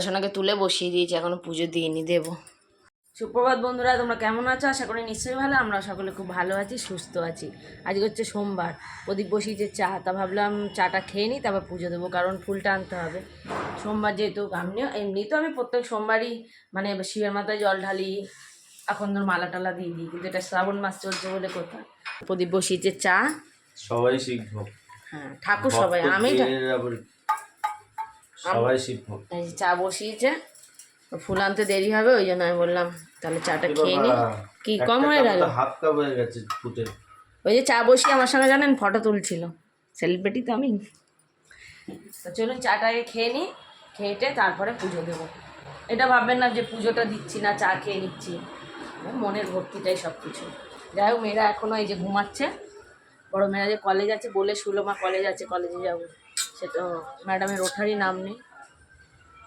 আলোচনাকে তুলে বসিয়ে দিয়েছি এখনও পুজো দিইনি দেবো। সুপ্রভাত বন্ধুরা তোমরা কেমন আছো? আশা করি নিশ্চয়ই ভালো। আমরা সকলে খুব ভালো আছি সুস্থ আছি। আজকে হচ্ছে সোমবার। প্রদীপ বসিয়েছে চা তা ভাবলাম চাটা খেয়ে নিই তারপর পুজো দেবো কারণ ফুলটা আনতে হবে। সোমবার যেহেতু আমিও এমনি তো আমি প্রত্যেক সোমবারই মানে শিবের মাথায় জল ঢালি এখন ধর মালা টালা দিয়ে দিই কিন্তু এটা শ্রাবণ মাস চলছে বলে কোথায় প্রদীপ বসিয়েছে চা। সবাই শিখব। হ্যাঁ ঠাকুর সবাই আমি সবাই শিখব। এই চা বসিয়েছে ফুল আনতে দেরি হবে ওই জন্য আমি বললাম তাহলে চাটা খেয়ে নিই কি কম হয়ে গেল? হাফ কাপ হয়ে গেছে ফুটে। ওই যে চা বসিয়ে আমার সঙ্গে জানেন ফটো তুলছিল। সেলিব্রিটি তো আমি। তো চলুন চাটাকে খেয়ে নিই খেয়েটে তারপরে পুজো দেবো। এটা ভাববেন না যে পুজোটা দিচ্ছি না চা খেয়ে নিচ্ছি। মনের ভক্তিটাই সব কিছু যাই হোক মেয়েরা এখনও এই যে ঘুমাচ্ছে। বড় মেয়েরা যে কলেজ আছে বলে শুলো মা কলেজ আছে কলেজে যাব। সে তো ম্যাডামের ওঠারই নাম নেই।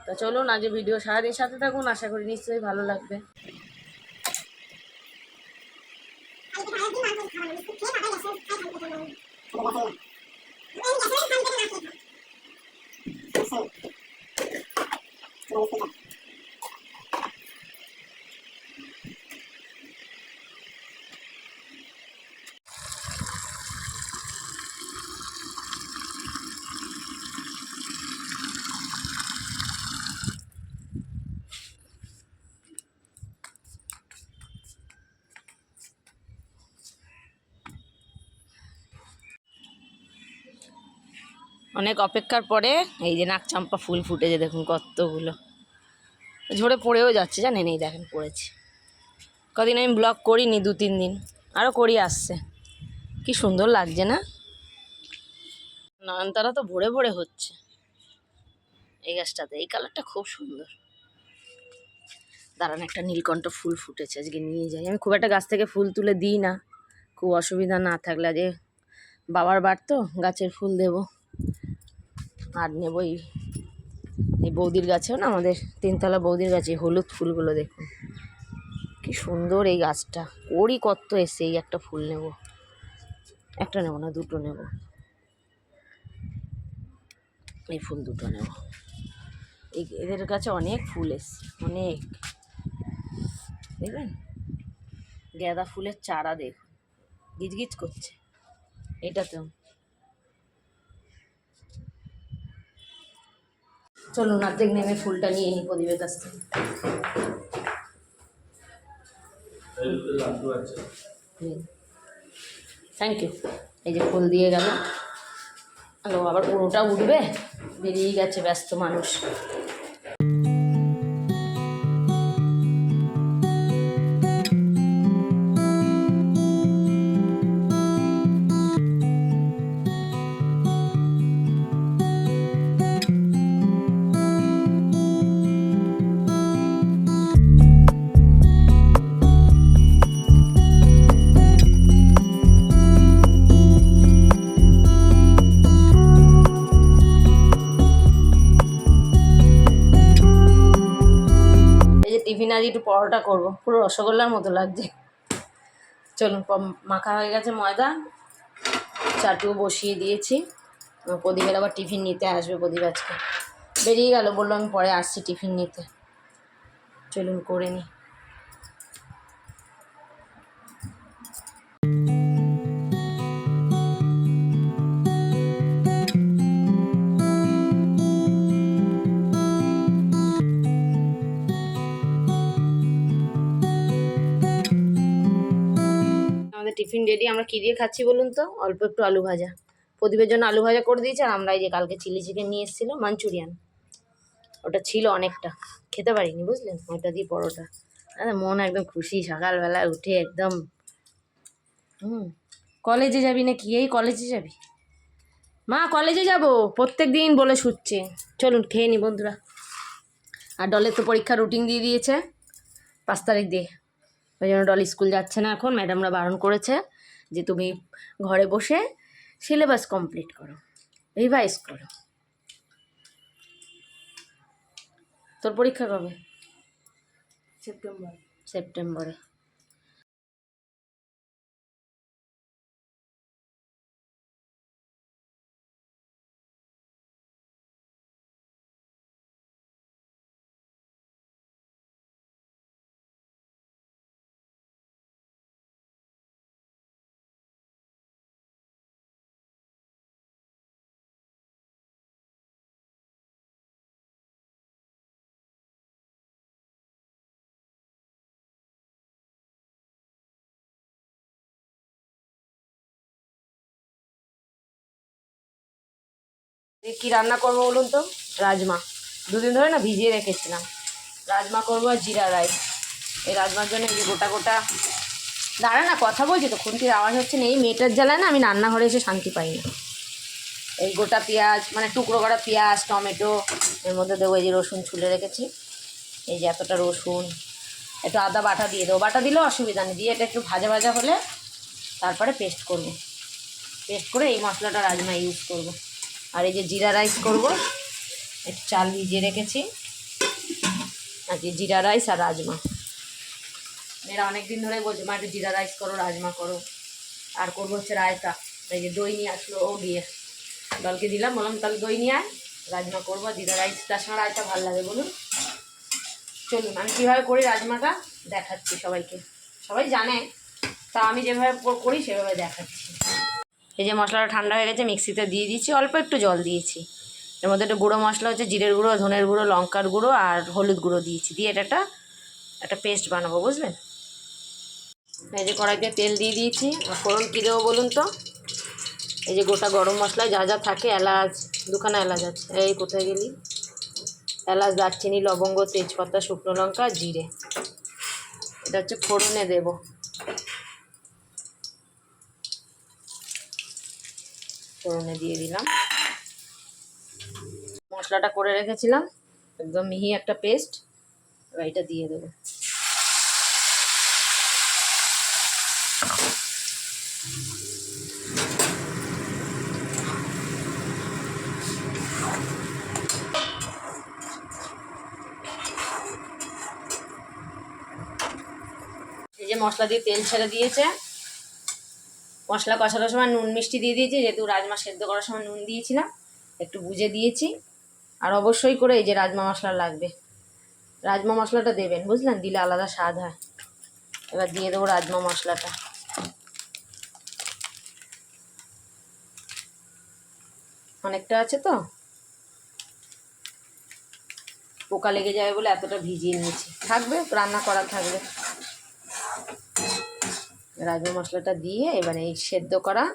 তা চলুন আজ ভিডিও সারাদিন সাথে থাকুন, আশা করি নিশ্চয়ই ভালো লাগবে। অনেক অপেক্ষার পরে এই যে নাক চাম্পা ফুল ফুটেছে, দেখুন কতগুলো। ঝরে পড়েও যাচ্ছে, জানেন এই দেখেন পড়েছে। কদিন আমি ব্লগ করিনি, দু তিন দিন। আরও করি আসছে। কি সুন্দর লাগছে না? নয়নতারা তো ভরে ভরে হচ্ছে। এই গাছটাতে, এই কালারটা খুব সুন্দর। দাঁড়ান, একটা নীলকণ্ঠ ফুল ফুটেছে, আজকে নিয়ে যাই। আমি খুব একটা গাছ থেকে ফুল তুলে দিই না। খুব অসুবিধা না থাকলে আজকে বাবার বার তো, গাছের ফুল দেবো। আর নেব এই এই বৌদির গাছেও না আমাদের তিনতলা বৌদির গাছে হলুদ ফুলগুলো দেখুন। কি সুন্দর এই গাছটা। ওরই কত এসে এই একটা ফুল নেব। একটা নেব না, দুটো নেব। এই ফুল দুটো নেব। এই এদের কাছে অনেক ফুল এসছে, অনেক। দেখবেন? গাঁদা ফুলের চারা দেখুন। গিজগিজ করছে। এটাতেও। চলুন অর্ধেক নেমে ফুলটা নিয়ে নিই প্রদীপের কাছ থেকে। থ্যাংক ইউ এই যে ফুল দিয়ে গেল। আবার পুরোটা উঠবে? বেরিয়ে গেছে ব্যস্ত মানুষ। যে টিফিন আজ একটু পরোটা করব। পুরো রসগোল্লার মতো লাগছে। চলুন মাখা হয়ে গেছে ময়দা। চাটুও বসিয়ে দিয়েছি। প্রদীপের আবার টিফিন নিতে আসবে প্রদীপ আজকে। বেরিয়ে গেল, বলল আমি পরে আসছি টিফিন নিতে। চলুন, করে নিই। টিফিন রেডি আমরা কী দিয়ে খাচ্ছি বলুন তো? অল্প একটু আলু ভাজা। প্রদীপের জন্য আলু ভাজা করে দিয়েছি, আর আমরা এই যে কালকে চিলি চিকেন নিয়ে এসেছিল মাঞ্চুরিয়ান ওটা ছিল অনেকটা। খেতে পারিনি, বুঝলেন? ওটা দিয়ে পরোটা। মন একদম খুশি, সকালবেলা উঠে একদম। হুম। কলেজে যাবি না কি এই কলেজে যাবি? মা, কলেজে যাব। প্রত্যেক দিন বলে শুচ্ছে। চলুন, খেয়ে নি বন্ধুরা। আর ডলের তো পরীক্ষা রুটিন দিয়ে দিয়েছে। পাঁচ তারিখ দিয়ে। ওই জন্য ডল স্কুল যাচ্ছে না এখন। ম্যাডামরা বারণ করেছে। যে তুমি ঘরে বসে সিলেবাস কমপ্লিট করো রিভাইজ করো। তোর পরীক্ষা কবে? সেপ্টেম্বর। সেপ্টেম্বরে। কি রান্না করব বলুন তো? রাজমা। দুদিন ধরে না ভিজিয়ে রেখেছিলাম। রাজমা করব আর জিরা রাইস। এই রাজমার জন্য এই গোটা গোটা দাঁড়া না, কথা বলছি তো, খুন্তির আওয়াজ হচ্ছে না। এই মেয়েটার জ্বালায় না আমি রান্নাঘরে এসে শান্তি পাই না এই গোটা পেঁয়াজ মানে টুকরো করা পেঁয়াজ, টমেটো, এর মধ্যে দেবো এই যে রসুন ছুলে রেখেছি। এই যে এতটা রসুন। একটু আদা বাটা দিয়ে দেবো। বাটা দিলেও অসুবিধা নেই। দিয়ে এটা একটু ভাজা ভাজা হলে তারপরে পেস্ট করব। পেস্ট করে এই মশলাটা রাজমা ইউজ করব। আর এই যে জিরা রাইস করব। একটু চাল ভিজিয়ে রেখেছি। আর যে জিরা রাইস আর রাজমা। মেয়েরা অনেক দিন ধরে বলছে, মা, একটু জিরা রাইস করো, রাজমা করো। আর করব হচ্ছে রায়তা। এই যে দই নিয়ে আসলো ও দিয়ে দলকে দিলাম, বললাম, তাহলে দই নিয়ে আয়, রাজমা করব জিরা রাইস। তার সঙ্গে রায়তা ভালো লাগে বলুন। চলুন, আমি কীভাবে করি রাজমাটা? দেখাচ্ছি সবাইকে। সবাই জানে। তা আমি যেভাবে করি, সেভাবে দেখাচ্ছি। এই যে মশলাটা ঠান্ডা হয়ে গেছে, মিক্সিতে দিয়ে দিয়েছি অল্প একটু জল দিয়েছি। এর মধ্যে একটা গুঁড়ো মশলা হচ্ছে জিরের গুঁড়ো, ধনের গুঁড়ো, লঙ্কার গুঁড়ো আর হলুদ গুঁড়ো দিয়েছি। দিয়ে এটা একটা একটা পেস্ট বানাবো, বুঝলেন? এই যে কড়াইতে তেল দিয়ে দিয়েছি। আর ফোড়ন কী দেবো বলুন তো? এই যে গোটা গরম মশলায় যা যা থাকে, এলাচ, দুখানা এলাচ আছে। এই কোথায় গেলি? এলাচ, দারচিনি, লবঙ্গ, তেজপাতা, শুকনো লঙ্কা, জিরে। এটা হচ্ছে ফোড়নে দেব। ফোড়নে দিয়ে দিলাম। মশলাটা করে রেখেছিলাম। একদম মিহি একটা পেস্ট। এবার এটা দিয়ে দেবো। এই যে মশলা দিয়ে তেল ছেড়ে দিয়েছে। মশলা কষানোর সময় নুন, মিষ্টি দিয়ে দিয়েছি, যেহেতু রাজমা সেদ্ধ করার সময় নুন দিয়েছিলাম, একটু বুঝে দিয়েছি। আর অবশ্যই করে এই যে রাজমা মশলা লাগবে। রাজমা মশলাটা দেবেন, বুঝলেন? দিলে আলাদা স্বাদ হয়। এবার দিয়ে দেবো রাজমা মশলাটা। অনেকটা আছে তো? পোকা লেগে যাবে বলে এতটা ভিজিয়ে নিয়েছি। থাকবে, রান্না করা থাকবে। রাজমা মশলাটা দিয়ে এবারে এই সেদ্ধ করা,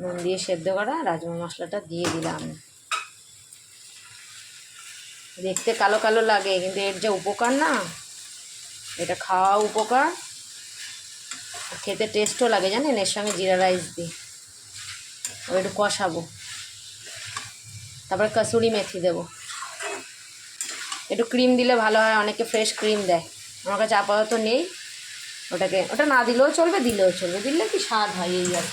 নুন দিয়ে সেদ্ধ করা রাজমা মশলাটা দিয়ে দিলাম। দেখতে কালো কালো লাগে, কিন্তু এর যে উপকার না, এটা খাওয়া উপকার। খেতে টেস্টও লাগে জানেন, এর সঙ্গে জিরা রাইস দিই। ও একটু কষাবো। তারপরে কাসুরি মেথি দেবো। একটু ক্রিম দিলে ভালো হয়, অনেকে ফ্রেশ ক্রিম দেয়। আমার কাছে আপাতত নেই। ওটাকে, ওটা না দিলেও চলবে দিলেও চলবে। দিলে কি স্বাদ হয় এই আর।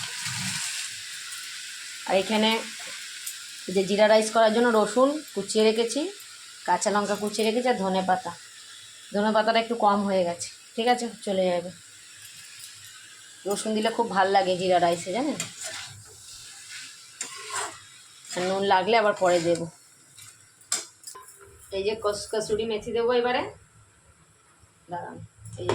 আর এখানে যে জিরা রাইস করার জন্য রসুন কুচিয়ে রেখেছি, কাঁচা লঙ্কা কুচিয়ে রেখেছি আর ধনে পাতা। ধনে পাতাটা একটু কম হয়ে গেছে, ঠিক আছে? চলে যাবে। রসুন দিলে খুব ভালো লাগে জিরা রাইসে, জানেন? আর নুন লাগলে আবার পরে দেবো। এই যে কস কসুরি মেথি দেবো এবারে। দাঁড়ান, এই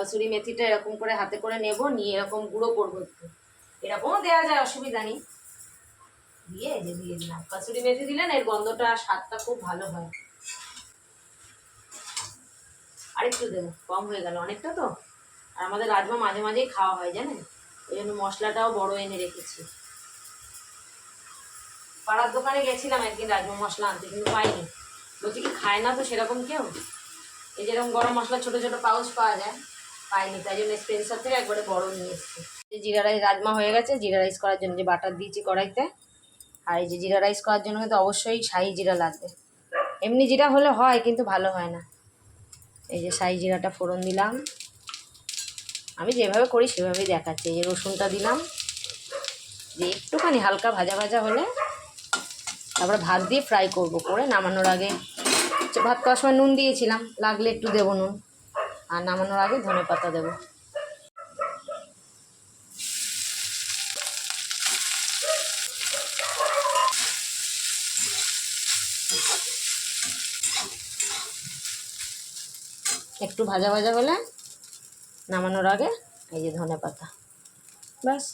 কসুরি মেথিটা এরকম করে হাতে করে নেব, নিয়ে এরকম গুঁড়ো করব একটু। এরকমও দেওয়া যায়, অসুবিধা নেই। দিয়ে যে দিয়ে দিলাম। কসুরি মেথি দিলেন এর গন্ধটা স্বাদটা খুব ভালো হয়। আরেকটু দেবো, কম হয়ে গেল অনেকটা তো। আর আমাদের রাজমা মাঝে মাঝেই খাওয়া হয়, জানেন? ওই জন্য মশলাটাও বড় এনে রেখেছি। পাড়ার দোকানে গেছিলাম একদিন রাজমা মশলা আনতে, কিন্তু পাইনি। বলছি, কি খায় না তো সেরকম কেউ? এই যেরকম গরম মশলা ছোটো ছোটো পাউচ পাওয়া যায়। পাইনি, তাই জন্য স্পেন্সার থেকে একবারে বড় নিয়ে যে জিরা রাইস রাজমা হয়ে গেছে, জিরা রাইস করার জন্য যে বাটার দিয়েছি কড়াইতে, আর এই যে জিরা রাইস করার জন্য কিন্তু অবশ্যই শাহি জিরা লাগবে। এমনি জিরা হলে হয়, কিন্তু ভালো হয় না। এই যে শাহি জিরাটা ফোড়ন দিলাম। আমি যেভাবে করি সেভাবেই দেখাচ্ছি। এই যে রসুনটা দিলাম। যে একটুখানি হালকা ভাজা ভাজা হলে তারপরে ভাত দিয়ে ফ্রাই করব। করে নামানোর আগে ভাত খাওয়ার সময় নুন দিয়েছিলাম, লাগলে একটু দেবো নুন। আর নামানোর আগে ধনে পাতা দেবো। একটু ভাজা ভাজা হলে নামানোর আগে এই যে ধনে পাতা। ব্যাস।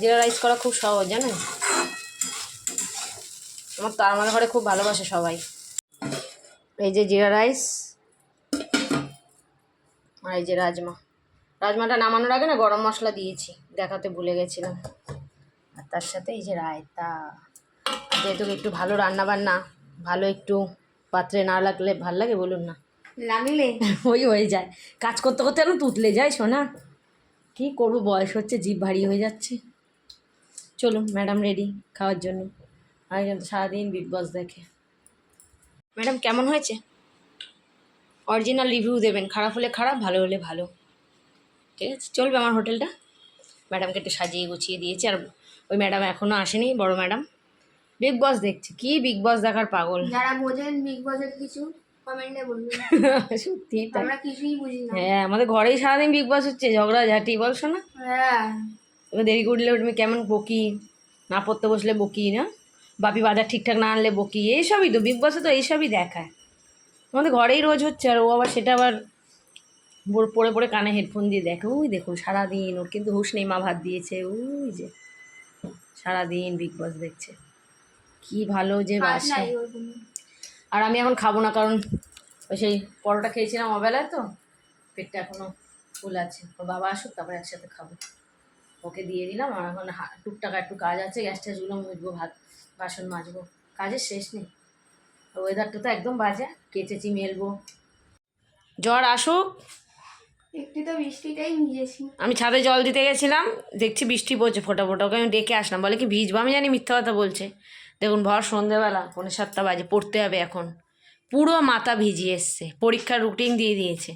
জিরা রাইস করা খুব সহজ, জানেন? আমার তো আমাদের ঘরে খুব ভালোবাসে সবাই। এই যে জিরা রাইস। আর এই যে রাজমা। রাজমাটা নামানোর আগে না গরম মশলা দিয়েছি দেখাতে ভুলে গেছিলাম। আর তার সাথে এই যে রায়তা। যেহেতু একটু ভালো রান্না বান্না ভালো একটু পাত্রে না লাগলে ভালো লাগে বলুন না। লাগলে। ওই হয়ে যায়। কাজ করতে করতে এখন তুতলে যায় শোনা কী করব বয়স হচ্ছে জিভ ভারী হয়ে যাচ্ছে। চলুন ম্যাডাম রেডি খাওয়ার জন্য। আরেকজন তো সারাদিন বিগ বস দেখে। ম্যাডাম কেমন হয়েছে? অরিজিনাল রিভিউ দেবেন। খারাপ হলে খারাপ ভালো হলে ভালো। ঠিক আছে? চলবে আমার হোটেলটা। ম্যাডামকে একটু সাজিয়ে গুছিয়ে দিয়েছি। আর ওই ম্যাডাম এখনও আসেনি বড় ম্যাডাম। বিগ বস দেখছি। কি বিগ বস দেখার পাগল? যারা বোঝেন বিগ বসের কিছু কমেন্টে বলবেন সত্যি আমরা কিছুই বুঝি না। হ্যাঁ আমাদের ঘরেই সারাদিন বিগ বস হচ্ছে ঝগড়া ঝাঁটি বল শোনা হ্যাঁ দেরি করলে তুমি কেমন বকি? না পড়তে বসলে বকি না? বাপি বাজার ঠিকঠাক না আনলে বকি? এইসবই তো বিগ বসে তো এইসবই দেখায়। আমাদের ঘরেই রোজ হচ্ছে আর ও আবার সেটা আবার বোর- পড়ে পড়ে কানে হেডফোন দিয়ে দেখে। ওই দেখুন সারাদিন ওর কিন্তু হুশ নেই মা ভাত দিয়েছে ওই যে। সারাদিন বিগ বস দেখছে। কি ভালো যে বাসে। আর আমি এখন খাব না কারণ ওই সেই পরোটা খেয়েছিলাম অবেলায় তো পেটটা এখনও ফুল আছে। ওর বাবা আসুক তারপর একসাথে খাব। ওকে দিয়ে দিলাম আর এখন টুকটাক একটু কাজ আছে গ্যাস ট্যাসগুলো মুছবো ভাত বাসন মাজবো। কাজের শেষ নেই। ওয়েদারটা তো একদম বাজে। কেচেছি মেলবো। জ্বর আসুক। একটু তো বৃষ্টিটাই ভিজেছি। আমি ছাদে জল দিতে গেছিলাম দেখছি বৃষ্টি পড়ছে ফোটা ফোটা ওকে আমি ডেকে আসলাম। বলে কি ভিজবো? আমি জানি মিথ্যা কথা বলছে। দেখুন ভর সন্ধেবেলা পৌনে সাতটা বাজে পড়তে হবে এখন। পুরো মাথা ভিজিয়ে এসছে পরীক্ষার রুটিন দিয়ে দিয়েছে।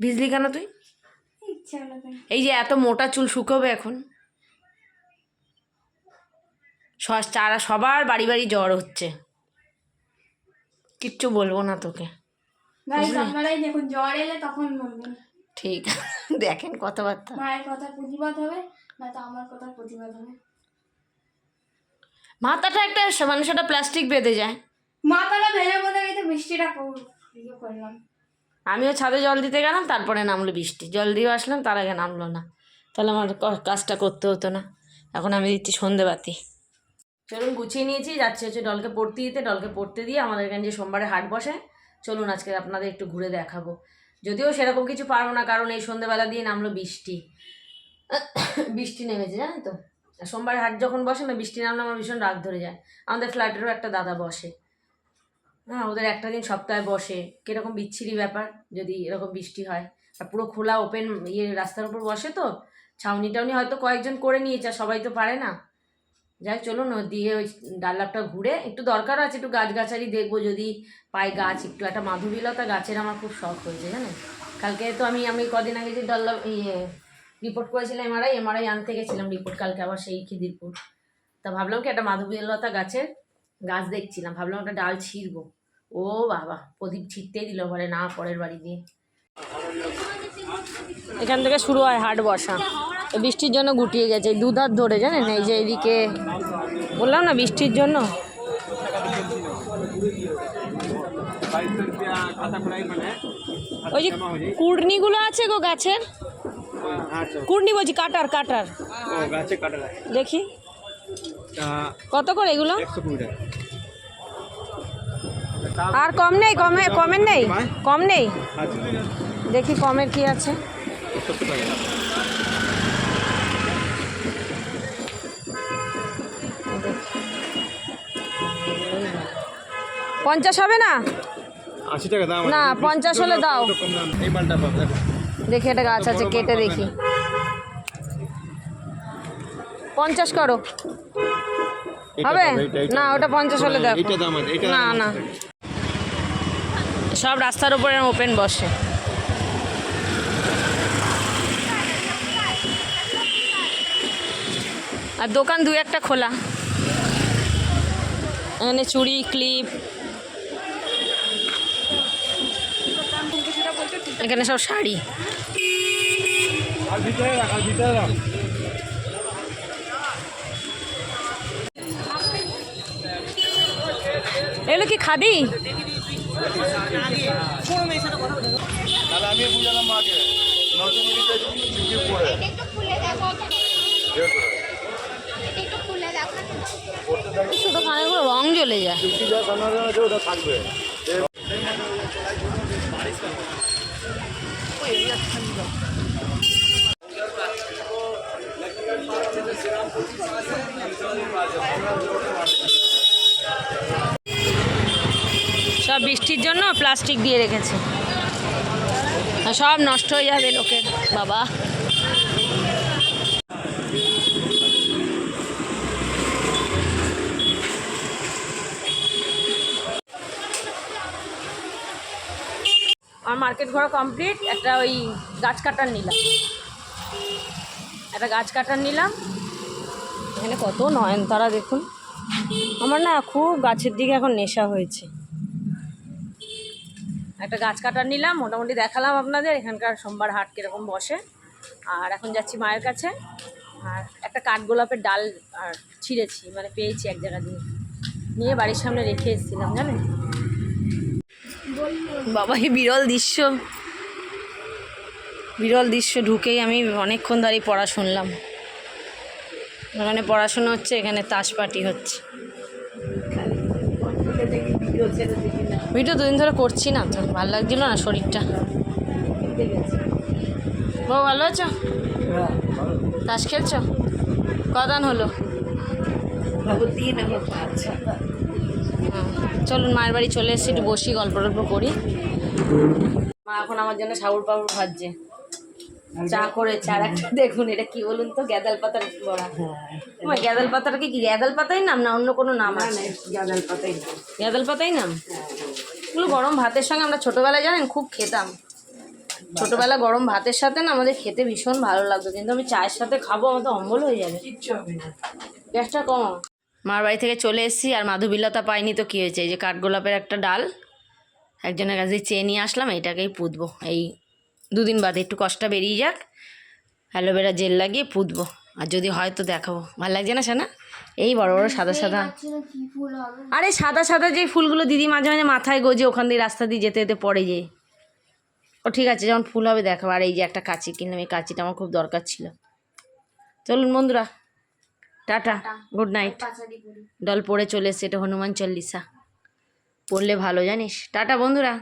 ভিজলি কেন তুই? ইচ্ছা হলো তাই। এই যে এত মোটা চুল শুকোবে এখন। চারা সবার বাড়ি বাড়ি জ্বর হচ্ছে। কিচ্ছু বলব না তোকে। ভাই দেখুন জ্বর এলে তখন বলবেন। ঠিক। দেখেন কথাবার্তা। মায়ের কথা প্রতিবাদ হবে না তো আমার কথা প্রতিবাদ হবে। মাথাটা একটা মানে সেটা প্লাস্টিক বেঁধে যায়। মাথাটা ভেজে বোঝা গেছে বৃষ্টিটা ইয়ে করলাম। আমিও ছাদে জল দিতে গেলাম তারপরে নামলো বৃষ্টি। জল দিয়ে আসলাম তার আগে নামলো না। তাহলে আমার কাজটা করতে হতো না। এখন আমি দিচ্ছি সন্ধেবাতি। চলুন গুছিয়ে নিয়েছি, যাচ্ছে হচ্ছে ডলকে পড়তে দিতে, ডলকে পড়তে দিয়ে আমাদের এখানে যে সোমবারে হাট বসে, চলুন আজকে আপনাদের একটু ঘুরে দেখাবো। যদিও সেরকম কিছু পারব না, কারণ এই সন্ধেবেলা দিয়ে নামলো বৃষ্টি। বৃষ্টি নেমেছে, জানেন তো? সোমবার হাট যখন বসে, না, বৃষ্টি নামলে আমার ভীষণ রাগ ধরে যায়। আমাদের ফ্ল্যাটেরও একটা দাদা বসে। হ্যাঁ ওদের একটা দিন সপ্তাহে বসে। কীরকম বিচ্ছিরি ব্যাপার, যদি এরকম বৃষ্টি হয়। আর পুরো খোলা ওপেন ইয়ে রাস্তার উপর বসে তো। ছাউনি টাউনি হয়তো কয়েকজন করে নিয়েছে সবাই তো পারে না। যাই চলুন দিয়ে ওই ডাল্লাপটা ঘুরে, একটু দরকার আছে, একটু গাছগাছালি দেখব যদি পাই গাছ, একটু একটা মাধবীলতা গাছের আমার খুব শখ হয়েছে জানেন কালকে তো আমি আমি কদিন আগে যে ডাল্লাপ ইয়ে রিপোর্ট করেছিলাম এমআরআই এমআরআই আনতে গেছিলাম রিপোর্ট কালকে, আবার সেই খিদিরপুর তা ভাবলাম কি একটা মাধবীলতা গাছের গাছ দেখছিলাম, ভাবলাম একটা ডাল ছিঁড়বো। ও বাবা, প্রদীপ ছিটতেই দিল বলে না পরের বাড়ি দিয়ে এখান থেকে শুরু হয় হাট বসা। বৃষ্টির জন্য গুটিয়ে গেছে, দুধার ধরে জানেন? এই যে এদিকে, বললাম না বৃষ্টির জন্য? ওই যে কুড়নিগুলো আছে গো গাছের? কুড়নি বলছি, কাটার কাটার। দেখি। কত করে এগুলো? আর কম নেই, কমে, কমের নেই? কম নেই? দেখি কমের কি আছে। পঞ্চাশ হবে না? আশি টাকা দাম না, পঞ্চাশ হলে দাও। দেখো। একটা গাছ আছে কেটে দেখি। পঞ্চাশ করো। হবে। না ওটা পঞ্চাশ হলে এইটা না না। সব রাস্তার উপরে ওপেন বসে। আর দোকান দু একটা খোলা। এখানে চুড়ি ক্লিপ। এখানে সব শাড়ি। এগুলো কি খাদি ছোটো রং জ্বলে যায়। সব বৃষ্টির জন্য প্লাস্টিক দিয়ে রেখেছে। সব নষ্ট হয়ে যাবে লোকের বাবা। মার্কেট ঘোরা কমপ্লিট, একটা ওই গাছ কাটার নিলাম। একটা গাছ কাটার নিলাম। এখানে কত নয়নতারা দেখুন। আমার না খুব গাছের দিকে এখন নেশা হয়েছে। একটা গাছ কাটার নিলাম, মোটামুটি দেখালাম আপনাদের, এখানকার সোমবার হাট কীরকম বসে। আর এখন যাচ্ছি মায়ের কাছে। আর একটা কাঠগোলাপের ডাল, আর ছিঁড়েছি মানে পেয়েছি এক জায়গা দিয়ে। নিয়ে বাড়ির সামনে রেখে এসেছিলাম, জানেন? বাবা এই বিরল দৃশ্য। বিরল দৃশ্য ঢুকেই আমি অনেকক্ষণ দাঁড়িয়ে পড়া শুনলাম। ওখানে পড়াশোনা হচ্ছে এখানে তাস পার্টি হচ্ছে। ভিডিও দুদিন ধরে করছি না তো ভালো লাগছিল না শরীরটা। ও ভালো আছো? তাস খেলছো? কদান হলো? হুম, চলুন মায়ের বাড়ি চলে এসেছি একটু বসি গল্প টল্প করি। মা এখন আমার জন্য সাউর পাউর ভাজছে। চা করে চা একটা দেখুন এটা কি বলুন তো? গ্যাদাল পাতার বড়া। ওই গ্যাদাল পাতাটা কি? কি গ্যাদাল পাতাই নাম না অন্য কোনো নাম আছে? গ্যাদাল পাতাই নাম। এগুলো গরম ভাতের সঙ্গে আমরা ছোটবেলায় জানেন খুব খেতাম। ছোটবেলা গরম ভাতের সাথে না আমাদের খেতে ভীষণ ভালো লাগতো। কিন্তু আমি চায়ের সাথে খাব আমার তো অম্বল হয়ে যাবে। গ্যাসটা কম। মার বাড়ি থেকে চলে এসেছি আর মাধবীলতা পাইনি তো কী হয়েছে? এই যে কাঠগোলাপের একটা ডাল, একজনের কাছে চেয়ে নিয়ে আসলাম, এইটাকেই পুঁতবো। এই দুদিন বাদে, একটু কষ্টটা বেরিয়ে যাক, অ্যালোভেরা জেল লাগিয়ে পুঁতবো। আর যদি হয় তো দেখাবো। ভালো লাগছে না সেনা এই বড় বড় সাদা সাদা। আরে সাদা সাদা যে ফুলগুলো দিদি মাঝে মাঝে মাথায় গোজে, ওখান দিয়ে রাস্তা দিয়ে যেতে যেতে পড়ে যে। ও ঠিক আছে, যখন ফুল হবে দেখাবো। আর এই যে একটা কাঁচি কিনলাম, এই কাঁচিটা আমার খুব দরকার ছিল। চলুন বন্ধুরা টাটা গুড নাইট দল ডল পড়ে চলে এসছে এটা হনুমান চল্লিশা। পড়লে ভালো জানিস? টাটা বন্ধুরা।